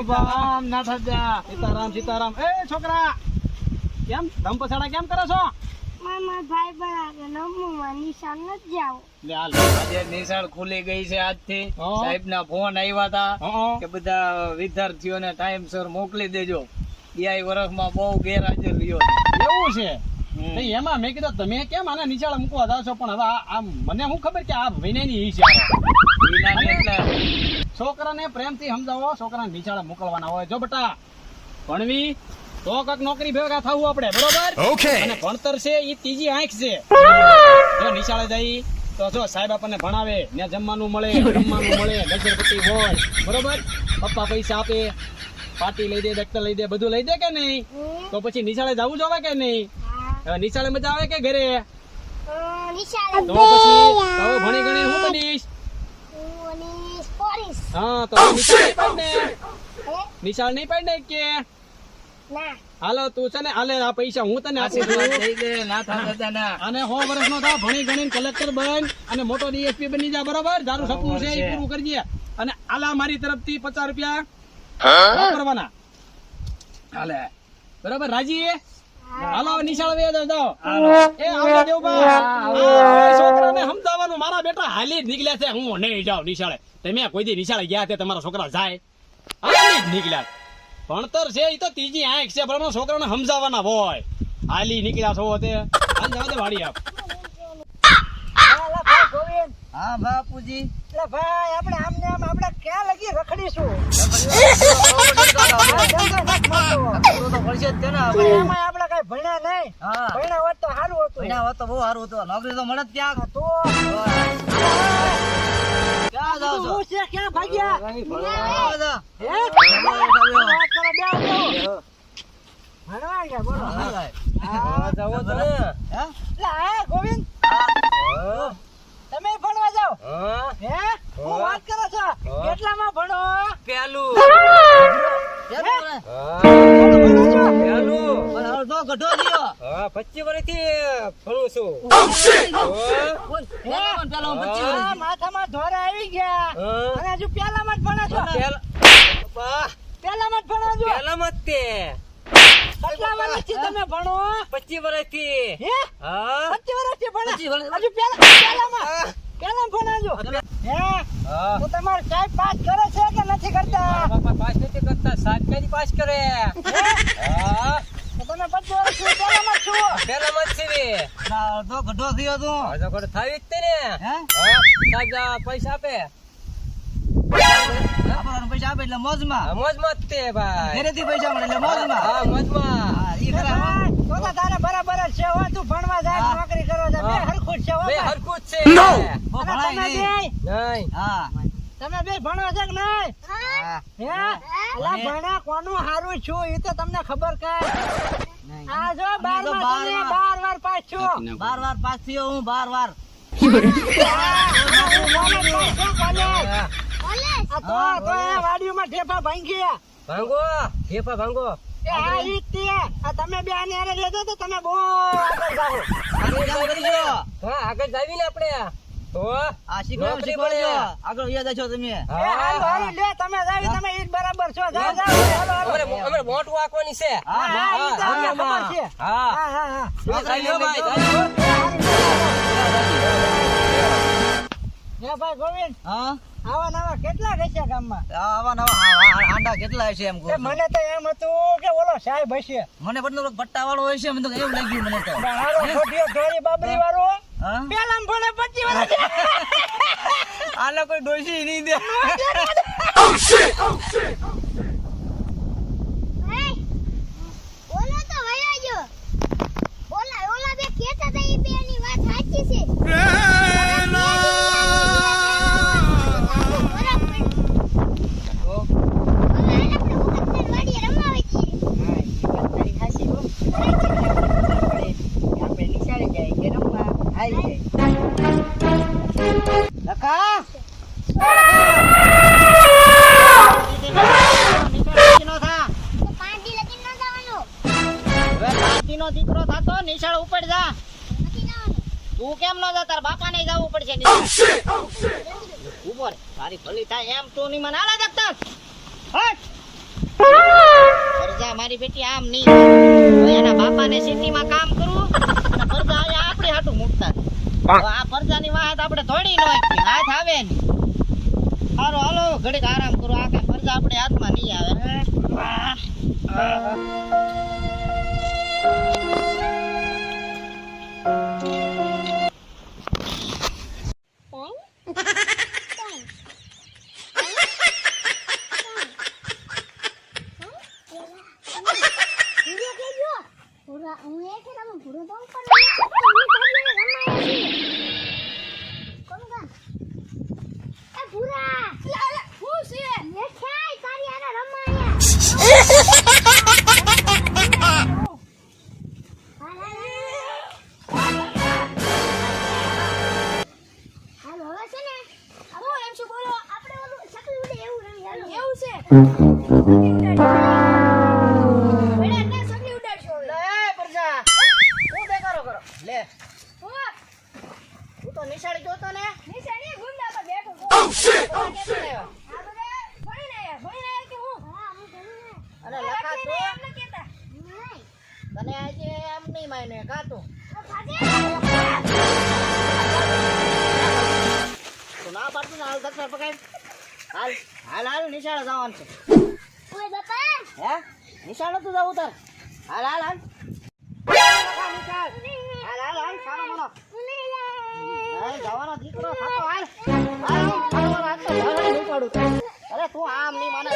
દેવભામ ના થજા સીતારામ સીતારામ. એ છોકરા કેમ? ધમ પછાડા કેમ કરો છો? મારા ભાઈ બનાવે નમુમાં નિશાન ન જાવ લે હાલ આજે નિશાળ ખુલી ગઈ છે આજથી. સાહેબ ના ફોન આવ્યા હતા કે બધા વિદ્યાર્થીઓને ટાઈમસર મોકલી દેજો. ડીઆઈ વર્ષમાં બહુ ગેરહાજર રહ્યો. એવું છે. તો એમાં મેં કીધું તમે કેમ આને નીચાળે મૂકવા જાવ છો? પણ હવે આ મને શું ખબર કે આ વિનયની ઈ છે છોકરાને પ્રેમથી સમજાવો છોકરાને નીચાળે મોકલવાના હોય. જો બટા ભણવી તો કાંઈક નોકરી ભેગા થવું આપણે બરોબર? અને ભણતર છે એ ત્રીજી આંખ છે. જો નિશાળે જઈ તો જો સાહેબ આપણને ભણાવે ને જમવાનું મળે રમવાનું મળે નજરપટ્ટી હોય બરોબર? પપ્પા પૈસા આપે પાર્ટી લઈ દે દફતર લઈ દે બધું લઈ દે કે નહીં? તો પછી નિશાળે જવું જોવે કે નહીં? નિશાળે મજા આવે કે ઘરે? નિશાળ તો પછી તો ભણી ગણી હું બનીશ? હા તો નિશાળ નહીં પાડ નિશાળ નહીં પાડ કે? હાલો તું છે ને હાલે આ પૈસા હું તને આપું છું. થઈ ગયા ના થતા હતા ના. અને સો વર્ષ નો થા ભણી ગણી કલેક્ટર બન અને મોટો ડીએસપી બની જા બરોબર? તારું સપનું છે એ પૂરું કરજે. અને આલા મારી તરફથી પચાસ રૂપિયા વાપરવાના. હાલે. બરોબર રાજી હાલો નિશાળ વે દો એ આવજો દેવબા આ છોકરાને સમજાવવાનું મારા બેટા હાલી જ નીકળ્યા છે. હું નહીં જાઉં નિશાળે. તમે કોઈ દી નિશાળે ગયા તે તમારા છોકરા જાય. હાલી જ નીકળ્યા ભણતર છે એ તો ત્રીજી આંખ છે પણ છોકરાને સમજાવવાના હોય. હાલી નીકળ્યા છો તે. હાલ જવા દે વાડી આપ. હા બાપુજી. ભાઈ આપણે આમને આમ આપણે ક્યાં લગી રખડીશું? આપણે. ભણ્યા નહીં. ભણ્યા હોત તો સારું હતું. ભણ્યા હોત તો બહુ સારું હતું. નોકરી તો મળે જ તો. ક્યાં જાઓ છો? છે ક્યાં ભાગ્યા? આવો છો. હે? આવો. વાત કરો બે આવો. ભણવા ગયા બોલો. હા. જાઓ તો હે? ગોવિંદ? તમે ભણવા જાઓ. હે. હું? વાત કરો છો? કેટલામાં ભણો? પેલું. પેલું ને? ભણો છો? પણ અડધો ગઢો થયો. હે? હા, માથામાં ધોરા આવી ગયા. અને હજુ પેલામાં જ ભણો છો. જ ભણો છો. કેટલા વર્ષથી તમે ભણો. પચીસ વર્ષથી હે? વર્ષથી ભણો. હજુ પેલા પેલામાં. પેલામાં ભણો છો હે? તો તમારે સાહેબ પાસ કરે છે કે નથી કરતા? બાપા પાસ નથી કરતા સાત પેજી પાસ કરે. હા? તો તમે પચીસ વર્ષથી પેલામાં જ છો. પેલા મત સીવી અડધો ગઢો થયો તું. અડધો ગઢો થાવી જ ને. હે? સાહેબ પૈસા આપે. પૈસા આપે એટલે મોજમાં. મોજમાં જ તે ભાઈ. ઘરેથી પૈસા મળે એટલે મોજમાં. હા મોજમાં. તો તારે બરાબર છે હો તું ભણવા જાય. નોકરી કરવા જાય બે હરખું છે હો બે હરખું છે. બે નહીં. હા. તમે બે ભણવા છે કે નહીં? હે. અલા ભણ્યા કોનું હારું છું એ તો તમને ખબર કઈ આ જો બાર તો માં તમે બાર વાર પાસ છો. બાર વાર પાસ થયો હું બાર વાર. આ તો તો એ વાડીમાં ઢેફા ભાંગી ભાંગો ભાંગો. આ તમે બે આને લેજો તો તમે બહુ આગળ જાઓ. હા આગળ જાવી ને આપણે. આ શીખવાડો શીખવાડો આગળ યાદ છો તમે. એ હારું, હારું, લે તમે જાવી, તમે ઈ બરાબર છો. જાઓ, જાઓ, હાલો, હાલો. અમારે અમારે મોટું આંકવાની છે. હા, હા, ઈ તો અમને ખબર છે. હા. હા, હા, હા. ભાઈ ગોવિંદ. હા? આવા નવા કેટલા હશે ગામમાં? આવા નવા આંડા કેટલા હશે એમ મને તો એમ હતું કે ઓલો સાહેબ હશે. મને બધું પટ્ટા વાળો હશે છે મને તો એવું લાગ્યું મને તો. બાબરી વાળો. પેલા ભણે પચી વર્ષ આને કોઈ દોષી નહીં દે. તારી ભલી થાય એમ તું નહીં મને. હાલા ફરજા મારી બેટી આમ નહીં. હવે એના બાપાને સિટીમાં કામ કરવું. અને ફરજા અહીંયા આપણે હાટું મૂકતા. હવે આ ફરજાની વાત આપણે થોડી ન હાથ આવે ને હારો હાલો ઘડીક આરામ કરો. આ કઈ ફરજા આપણે હાથમાં નહીં આવે. ભૂરો કેજો છીએ કોણ ગા એ ભૂરા હું છે છે એમ શું બોલો આપણે ઓલું એવું એવું છે બેટા ને ચકલી ઉડાડશો હવે લે ફરજા હું બેકારો કરો લે હું તું તો નિશાળી જોતો ને નિશાની ગુંડા પર બેઠો છું કોણ કેતો રહ્યો? આ બધા ભણીને આયા, ભણીને આયા કે હું? હા, હું ભણીને અને આયા. લખાતું? લખાતું એમ ન કહેતા. નહીં. તને આજે એમ નહીં માયને કાતું તો. તું ના પાડતું ને હાલ દક્ષર પકડ હાલ હાલ હાલ નિશાળે જવાનું છે. હે નિશાળ નતું જવું તાર હાલ હાલ હાલ હાલ હાલ હાલ સારો મનો જવાનો દીકરો તને. અરે, તું આમ નહીં માને.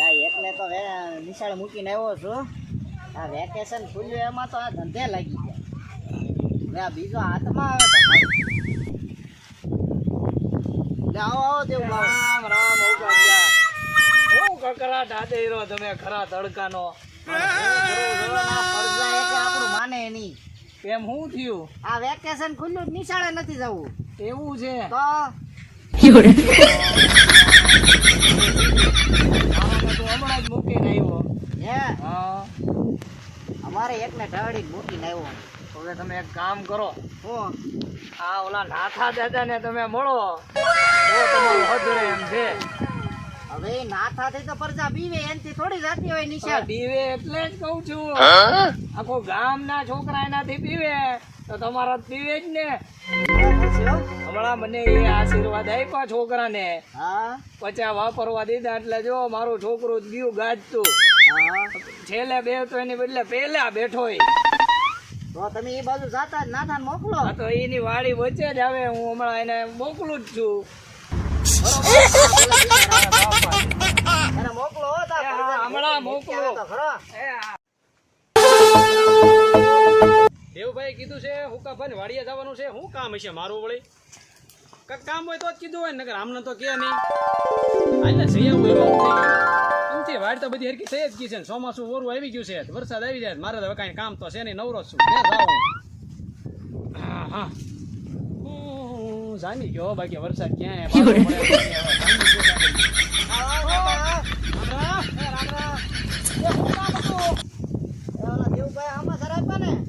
આજ નિશાળ તો નિશાળ મૂકીને આવ્યો છું. આ વેકેશન ખુલ્યું, એમાં તો આ ધંધે લાગી ગયા. આ બીજો હાથમાં આવે. આવો આવો તેવું રામ રામ કકરાટ હાથે હીરો તમે ખરા તડકાનો આપણું માને નહીં એમ શું થયું? આ વેકેશન ખુલ્લું જ નિશાળે નથી જવું. એવું છે? તો? હમણાં જ મૂકીને આવ્યો. હે? હા. અમારે એકને ઢાળી મૂકીને આવ્યો. હવે તમે એક કામ કરો. હું? આ ઓલા નાથા દાદા ને તમે મળો. તો તમારું એમ છે. હવે ના થાતે તો પરજા બીવે એનથી થોડી જાતી હોય નિશાળ. બીવે એટલે જ કહું છું. આખો ગામ ના છોકરા એનાથી બીવે તો તમારા બીવે જ ને. હમણાં મને એ આશીર્વાદ આપ્યા છોકરાને. હા? પચા વાપરવા દીધા એટલે જો મારું છોકરું બીયું ગાજતું. હા. છેલ્લે બે તો એની બદલે પેલા બેઠો તો તમે એ બાજુ જાતા નાથાને મોકલો. તો એની વાડી વચ્ચે જ આવે હું હમણાં એને મોકલું જ છું. હો હા, દેવભાઈ કીધું છે હુકાભાઈ વાડીએ જવાનું છે શું કામ હશે મારું વળી? કઈ કામ હોય તો જ કીધું હોય ને નકર આમને તો કે નહીં. વાડ તો બધી હરકી થઈ જ ગઈ છે ચોમાસું ઓરું આવી ગયું છે વરસાદ આવી જાય મારે તો કાંઈ કામ તો છે નહીં નવરો છું. હા હા. હું જામી ગયો. બાકી વરસાદ આપ્યા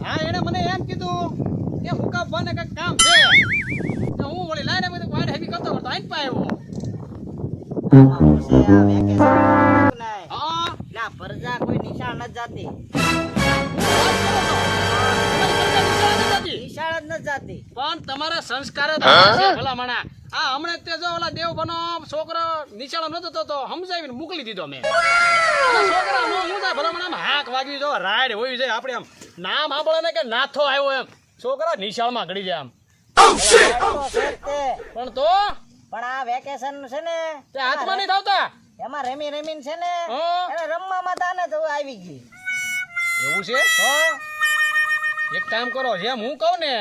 હા એને મને એમ કીધું કે હુકાભાઈને કાંઈક કામ છે. તો હું વળી લાઈને બધું વાડ હેવી કરતો કરતો આઈને હા ના પરજા કોઈ નિશાન ન જ જાતી. પણ તમારા સંસ્કાર જ આવા છે ભલામણા આ હમણાં તે જો ઓલા દેવ બનો છોકરો નિશાળો નતો તો તો સમજાવીને મોકલી દીધો મેં. છોકરા નો હું થાય ભલામણામાં હાક વાગવી જો રાડ હોય છે આપણે આમ નામ સાંભળે ને કે નાથો આવ્યો એમ. છોકરા નિશાળમાં જાય આમ. તે. પણ તો? પણ આ વેકેશન છે ને તે હાથમાં નહીં થાવતા? એમાં રેમી રમીને છે ને રમવામાં તાને તો આવી ગઈ. એવું છે? હો. એક કામ કરો જેમ હું કહું ને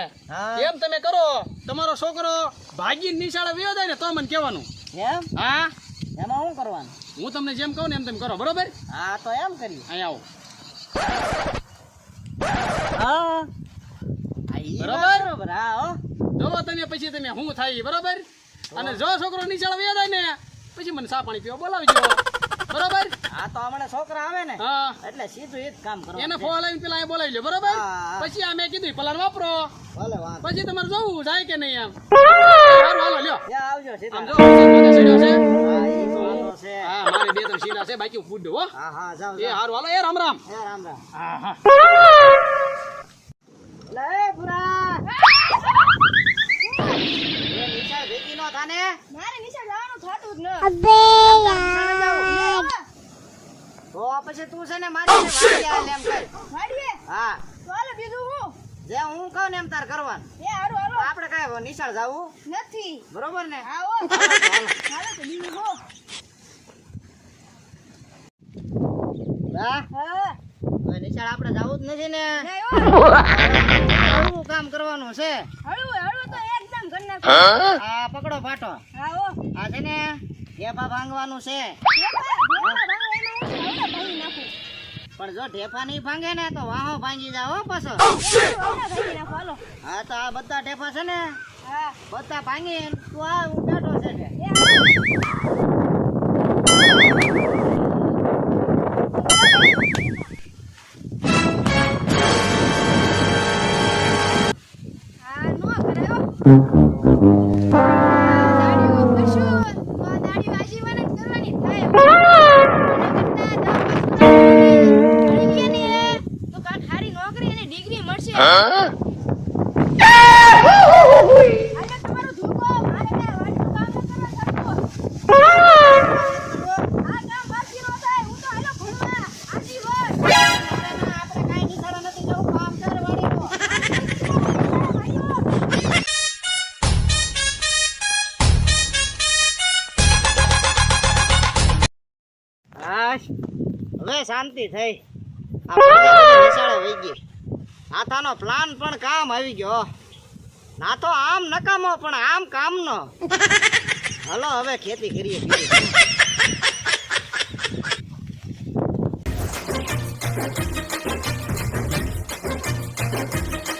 એમ તમે કરો. તમારો છોકરો ભાગી નિશાળે વયો જાય ને તો મને કહેવાનું. એમ? હા? એમાં શું કરવાનું? હું તમને જેમ કહું ને એમ તમે કરો બરોબર? હા તો એમ કરી અહીં આવો. હા. બરાબર? બરોબર હા હો. જોવો તમે પછી તમે હું થાય બરોબર? અને જો છોકરો નિશાળ વયો જાય ને પછી મને સા પાણી પીવા બોલાવજો. હમણાં છોકરા આવે ને એટલે સીધું એ જ કામ કરો એને ફોન લઈને પેલા બોલાવી લ્યો બરોબર. પછી અમે કીધું પલાન વાપરો. ભલે પછી તમારે જવું જાય કે નહીં આમ હાલો લ્યો. આવજો આમ જો માથે છે. હા ઈ તો વાંધો છે. હા મારે બે ત્રણ સીધા છે બાકી ફૂડ હો. હા હા જાઓ એ હારું હાલો એ રામ રામ. એ રામ રામ. હા હા. લે પુરા એ નિશાળ ભેગી નો થાને. મારે નિશાળ જવાનું થતું જ ન. અબે. તો પછી તું છે ને મારી વાડી એમ કર. વાડીએ? હા. બીજું હું? જે હું કહું ને એમ તાર કરવાનું. એ હારું હાલો. આપણે કઈ નિશાળ જાવું? નથી. બરોબર ને? આવો હાલો હાલો. હાલો તો બીજું હું? હા? હા. નિશાળ આપણે જાવું જ નથી ને. નહીં કામ કરવાનું છે. હળવું હળવું તો એકદમ કરી હા આ પકડો પાટો આવો આ છે ને ઢેફા ભાંગવાનું છે. નાખું પણ જો ઢેફા નહીં ભાંગે ને તો વાહો ભાંગી જાવ હો પાછો. નાખો હાલો. હા તો આ બધા ઢેફા છે ને હા. બધા ભાંગી તું આ હું બેઠો છે Thank એ વાડીનું હાશ. હવે શાંતિ થઈ. આપણે બધી વહી ગઈ. નાથાનો પ્લાન પણ કામ આવી ગયો ના તો આમ નકામો પણ આમ કામનો હલો હવે ખેતી કરીએ?